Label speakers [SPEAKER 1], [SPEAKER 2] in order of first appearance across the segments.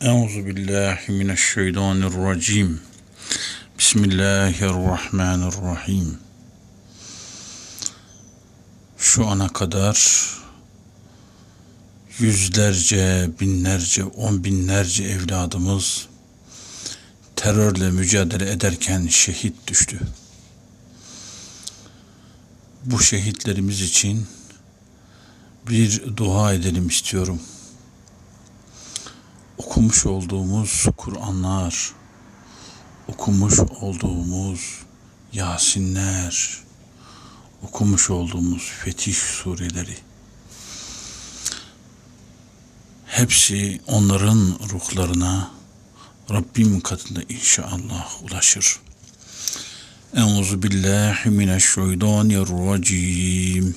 [SPEAKER 1] Euzu billahi mineşşeytanirracim. Bismillahirrahmanirrahim. Şu ana kadar yüzlerce, binlerce, on binlerce evladımız terörle mücadele ederken şehit düştü. Bu şehitlerimiz için bir dua edelim istiyorum. Okumuş olduğumuz Kur'anlar, okumuş olduğumuz Yasinler, okumuş olduğumuz Fetih sureleri, hepsi onların ruhlarına Rabbim katında inşallah ulaşır. Euzu billahi mineşşeytanirracim.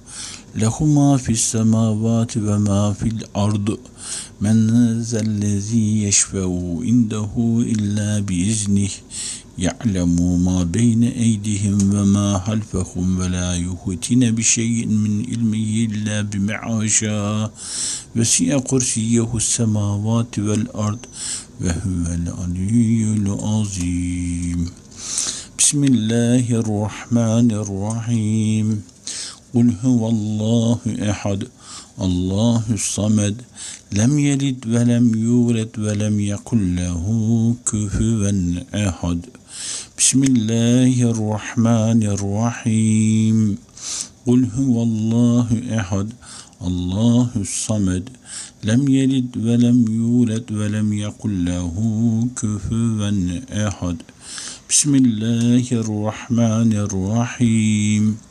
[SPEAKER 1] له ما في السماوات وما في الأرض. من ذا الذي يشفع عنده إلا بإذنه يعلم ما بين أيديهم وما خلفهم ولا يحيطون بشيء من علمه إلا بما شاء وسع كرسيه السماوات والأرض وهو العلي العظيم. بسم الله الرحمن الرحيم. قل هو الله أحد الله الصمد لم يلد ولم يولد ولم يكن له كفوا أحد. بسم الله الرحمن الرحيم. قل هو الله أحد الله الصمد لم يلد ولم يولد ولم يكن له كفوا أحد. بسم الله الرحمن الرحيم.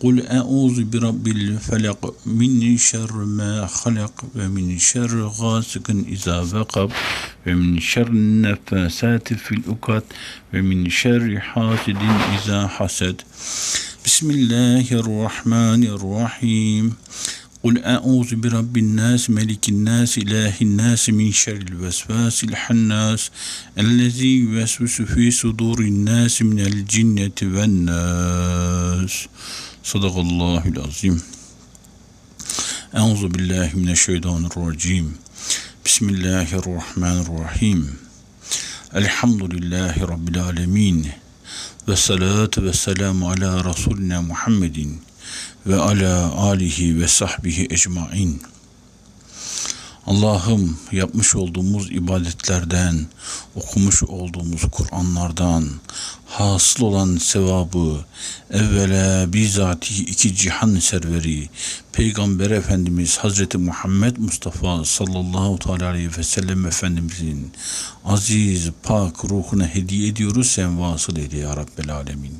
[SPEAKER 1] قل أعوذ برب الفلق من شر ما خلق ومن شر غاسق إذا وقب ومن شر النفاسات في الأكد ومن شر حاسد إذا حسد. بسم الله الرحمن الرحيم. قل أعوذ برب الناس ملك الناس إله الناس من شر الوسواس الحناس الذي يوسوس في صدور الناس من الجنة والناس. Sadakallahül azim. Euzu billahi mineşşeytanirracim. Bismillahirrahmanirrahim. Elhamdülillahi rabbil alamin. Ve salatu ve selamu ala rasulina Muhammedin ve ala alihi ve sahbihi ecmain. Allah'ım yapmış olduğumuz ibadetlerden, okumuş olduğumuz Kur'anlardan, hasıl olan sevabı evvela bizatihi iki cihan serveri Peygamber Efendimiz Hazreti Muhammed Mustafa sallallahu teala aleyhi ve sellem Efendimizin aziz pak ruhuna hediye ediyoruz sen vasıl eyle ya Rabbel Alemin.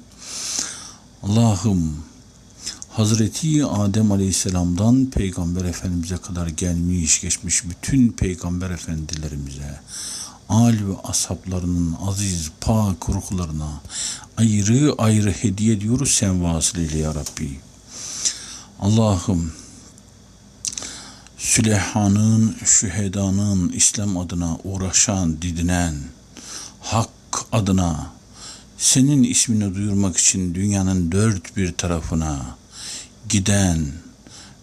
[SPEAKER 1] Allah'ım Hazreti Adem Aleyhisselam'dan Peygamber Efendimiz'e kadar gelmiş geçmiş bütün Peygamber Efendilerimize, al ve ashablarının aziz pak ruhlarına ayrı ayrı hediye ediyoruz sen vasıl eyle ya Rabbi. Allah'ım Süleyhan'ın, şühedanın İslam adına uğraşan, didinen, hak adına senin ismini duyurmak için dünyanın dört bir tarafına giden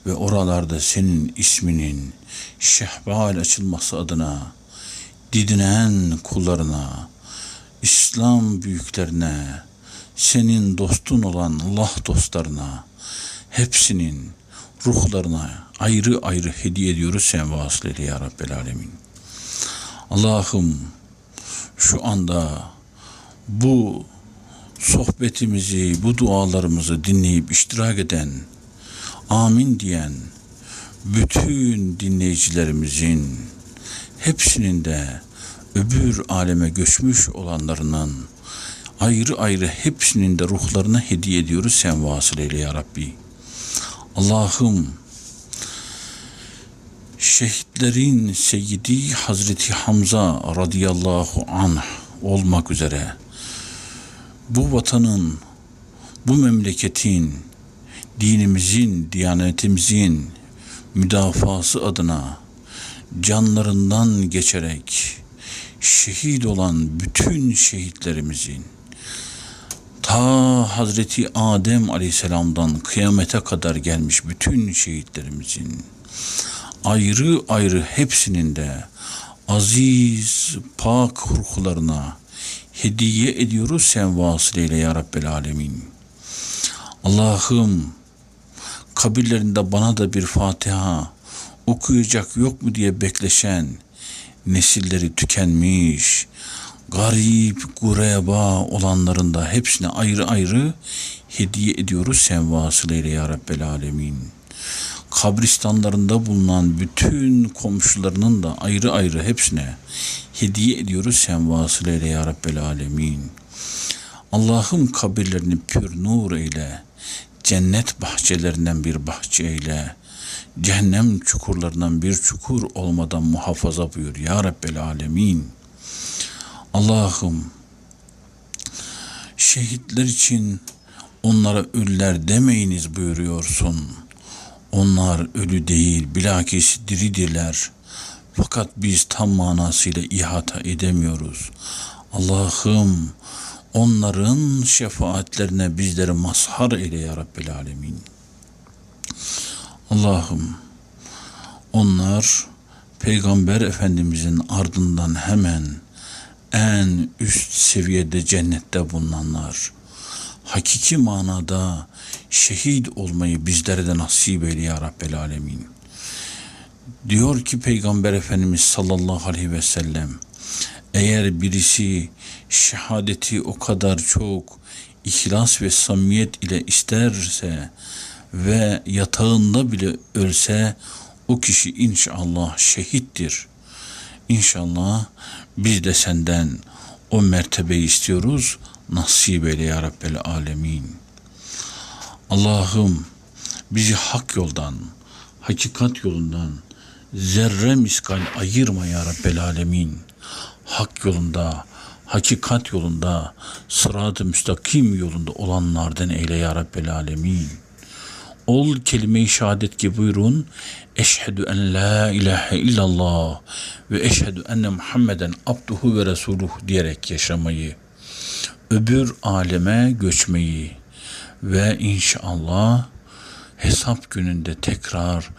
[SPEAKER 1] ve oralarda senin isminin şehval açılması adına didinen kullarına, İslam büyüklerine, senin dostun olan Allah dostlarına, hepsinin ruhlarına ayrı ayrı hediye ediyoruz sen vasılayla ya Rabbel Alemin. Allah'ım şu anda bu sohbetimizi, bu dualarımızı dinleyip iştirak eden, amin diyen bütün dinleyicilerimizin hepsinin de öbür aleme göçmüş olanlarının ayrı ayrı hepsinin de ruhlarına hediye ediyoruz sen vasıleyle ya Rabbi. Allah'ım şehitlerin seyyidi Hazreti Hamza radıyallahu anh olmak üzere bu vatanın, bu memleketin, dinimizin, diyanetimizin müdafası adına canlarından geçerek şehit olan bütün şehitlerimizin ta Hazreti Adem Aleyhisselam'dan kıyamete kadar gelmiş bütün şehitlerimizin ayrı ayrı hepsinin de aziz pak ruhlarına hediye ediyoruz sen vasıleyle ya Rabbel Alemin. Allah'ım kabirlerinde bana da bir Fatiha okuyacak yok mu diye bekleşen nesilleri tükenmiş, garip, gureba olanların da hepsine ayrı ayrı hediye ediyoruz sen vasıleyle ya Rabbel Alemin. Kabristanlarında bulunan bütün komşularının da ayrı ayrı hepsine hediye ediyoruz sen vasıleyle ya Rabbel Alemin. Allah'ım kabirlerini pür nur eyle, cennet bahçelerinden bir bahçe eyle, cehennem çukurlarından bir çukur olmadan muhafaza buyur ya Rabbel Alemin. Allah'ım şehitler için onlara ölüler demeyiniz buyuruyorsun. Onlar ölü değil, bilakis diridirler. Fakat biz tam manasıyla ihata edemiyoruz. Allah'ım onların şefaatlerine bizleri mazhar eyle ya Rabbel Alemin. Allah'ım onlar Peygamber Efendimizin ardından hemen en üst seviyede cennette bulunanlar. Hakiki manada şehit olmayı bizlere de nasip eyle ya Rabbel Alemin. Diyor ki Peygamber Efendimiz sallallahu aleyhi ve sellem eğer birisi şehadeti o kadar çok ihlas ve samimiyet ile isterse ve yatağında bile ölse o kişi inşallah şehittir. İnşallah biz de senden o mertebeyi istiyoruz. Nasip eyle ya Rabbel Alemin. Allah'ım bizi hak yoldan, hakikat yolundan zerre miskal ayırma ya Rabbel Alemin. Hak yolunda, hakikat yolunda, sırat-ı müstakim yolunda olanlardan eyle ya Rabbel Alemin. Ol kelime-i şehadet ki buyurun. Eşhedü en la ilahe illallah ve eşhedü enne Muhammeden abduhu ve resuluhu diyerek yaşamayı, öbür aleme göçmeyi ve inşallah hesap gününde tekrar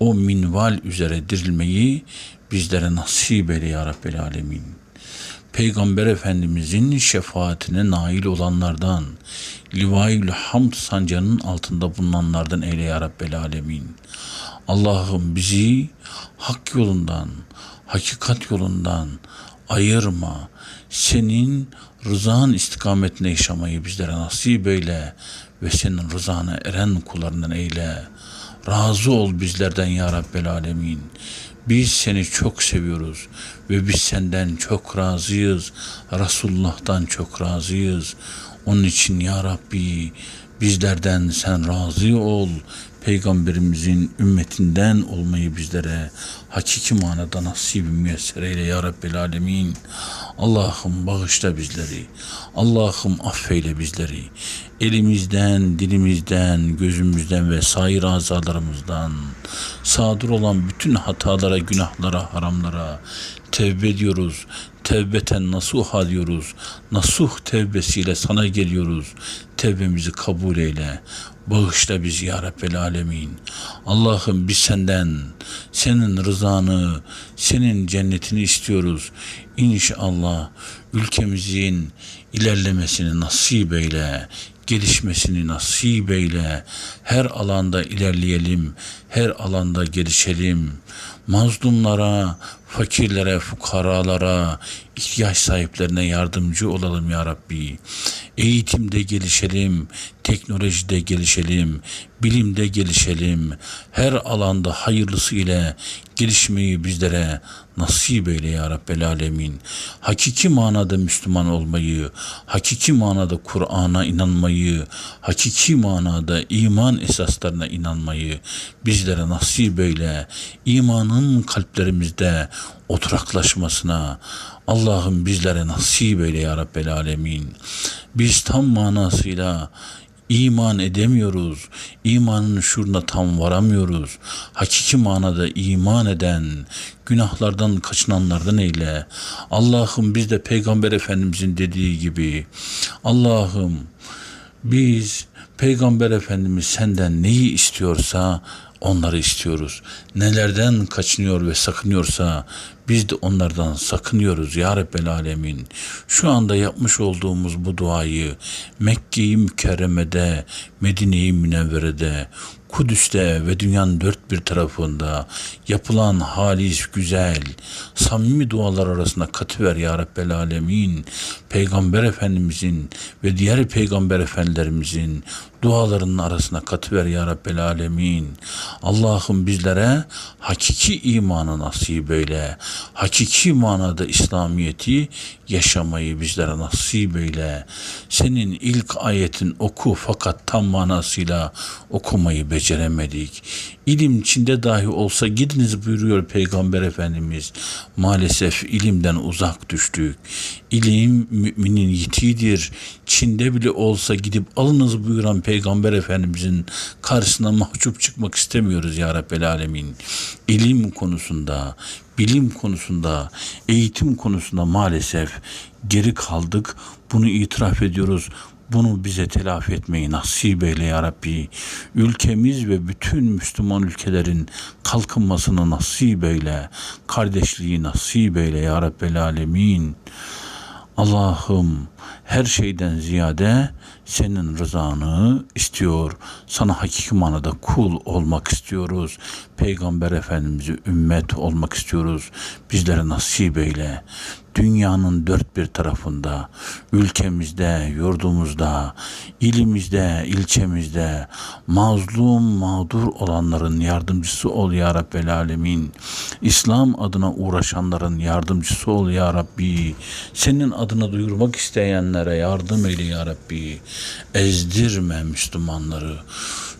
[SPEAKER 1] o minval üzere dirilmeyi bizlere nasip eyle ya Rabbel Alemin. Peygamber Efendimizin şefaatine nail olanlardan, Livail Hamd sancağının altında bulunanlardan eyle ya Rabbel Alemin. Allah'ım bizi hak yolundan, hakikat yolundan ayırma. Senin rızan istikametine yaşamayı bizlere nasip eyle ve senin rızana eren kullarından eyle. Razı ol bizlerden ya Rabbel Alemin. Biz seni çok seviyoruz ve biz senden çok razıyız. Resulullah'tan çok razıyız. Onun için ya Rabbi bizlerden sen razı ol. Peygamberimizin ümmetinden olmayı bizlere hakiki manada nasip müyesser eyle ya Rabbel Alemin. Allah'ım bağışla bizleri. Allah'ım affeyle bizleri. Elimizden, dilimizden, gözümüzden ve sair azalarımızdan sadır olan bütün hatalara, günahlara, haramlara tevbe ediyoruz. Tevbeten nasuha diyoruz. Nasuh tevbesiyle sana geliyoruz. Tevbemizi kabul eyle. Bağışla bizi ya Rabbel Alemin. Allah'ım biz senden, senin rızanı, senin cennetini istiyoruz. İnşallah ülkemizin ilerlemesini nasip eyle. gelişmesini nasip eyle. Her alanda ilerleyelim, her alanda gelişelim. Mazlumlara, fakirlere, fukaralara, ihtiyaç sahiplerine yardımcı olalım ya Rabbi. Eğitimde gelişelim, teknolojide gelişelim, bilimde gelişelim. Her alanda hayırlısı ile gelişmeyi bizlere nasip eyle ya Rabbel Alemin. Hakiki manada Müslüman olmayı, hakiki manada Kur'an'a inanmayı, hakiki manada iman esaslarına inanmayı bizlere nasip eyle. İmanın kalplerimizde oturaklaşmasına Allah'ım bizlere nasip eyle ya Rabbel Alemin. Biz tam manasıyla iman edemiyoruz. İmanın şuruna tam varamıyoruz. Hakiki manada iman eden, günahlardan kaçınanlardan eyle. Allah'ım biz de Peygamber Efendimizin dediği gibi Allah'ım biz Peygamber Efendimiz senden neyi istiyorsa onları istiyoruz. Nelerden kaçınıyor ve sakınıyorsa biz de onlardan sakınıyoruz ya Rabbel Alemin. Şu anda yapmış olduğumuz bu duayı Mekke-i Mükerreme'de, Medine-i Münevvere'de, Kudüs'te ve dünyanın dört bir tarafında yapılan halis, güzel, samimi dualar arasında katıver ya Rabbel Alemin. Peygamber Efendimizin ve diğer peygamber efendilerimizin dualarının arasına katıver ya Rabbel Alemin. Allah'ım bizlere hakiki imanı nasip eyle. Hakiki manada İslamiyeti yaşamayı bizlere nasip eyle. Senin ilk ayetin oku fakat tam manasıyla okumayı beceremedik. İlim içinde dahi olsa gidiniz buyuruyor Peygamber Efendimiz. Maalesef ilimden uzak düştük. İlim müminin yitiğidir. Çin'de bile olsa gidip alınız buyuran Peygamber Efendimizin karşısına mahcup çıkmak istemiyoruz ya Rabbel Alemin. İlim konusunda, bilim konusunda, eğitim konusunda maalesef geri kaldık. Bunu itiraf ediyoruz. Bunu bize telafi etmeyi nasip eyle ya Rabbi. Ülkemiz ve bütün Müslüman ülkelerin kalkınmasını nasip eyle. Kardeşliği nasip eyle ya Rabbel Alemin. Allah'ım her şeyden ziyade senin rızanı istiyor. Sana hakiki manada kul olmak istiyoruz. Peygamber Efendimiz'i ümmet olmak istiyoruz. Bizlere nasip eyle. Dünyanın dört bir tarafında, ülkemizde, yurdumuzda, ilimizde, ilçemizde mazlum, mağdur olanların yardımcısı ol ya Rabbel Alemin. İslam adına uğraşanların yardımcısı ol ya Rabbi. Senin adına duyurmak isteyenlere yardım eyle ya Rabbi. Ezdirme Müslümanları.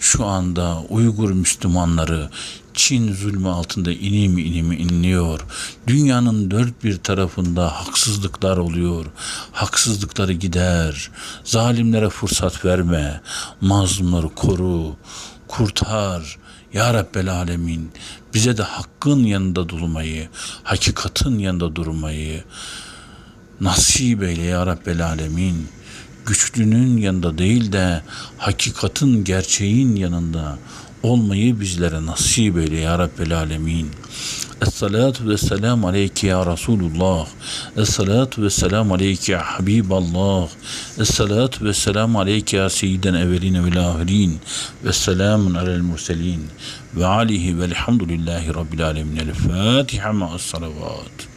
[SPEAKER 1] Şu anda Uygur Müslümanları Çin zulmü altında inim inim inliyor. Dünyanın dört bir tarafında haksızlıklar oluyor. Haksızlıkları gider. Zalimlere fırsat verme. Mazlumları koru. Kurtar. Ya Rabbel Alemin bize de hakkın yanında durmayı, hakikatin yanında durmayı nasip eyle ya Rabbel Alemin. Güçlünün yanında değil de hakikatin, gerçeğin yanında olmayı bizlere nasip eyle ya Rabbel Alemin. Esselatu ve selamu aleyke ya Resulullah. Esselatu ve selamu aleyke ya Habiballah. Esselatu ve selamu aleyke ya Seyyiden evvelin ve ahirin. Ve selamun alel murselin. Ve alihi velhamdülillahi rabbil alemin. El Fatiha ma'as salavat.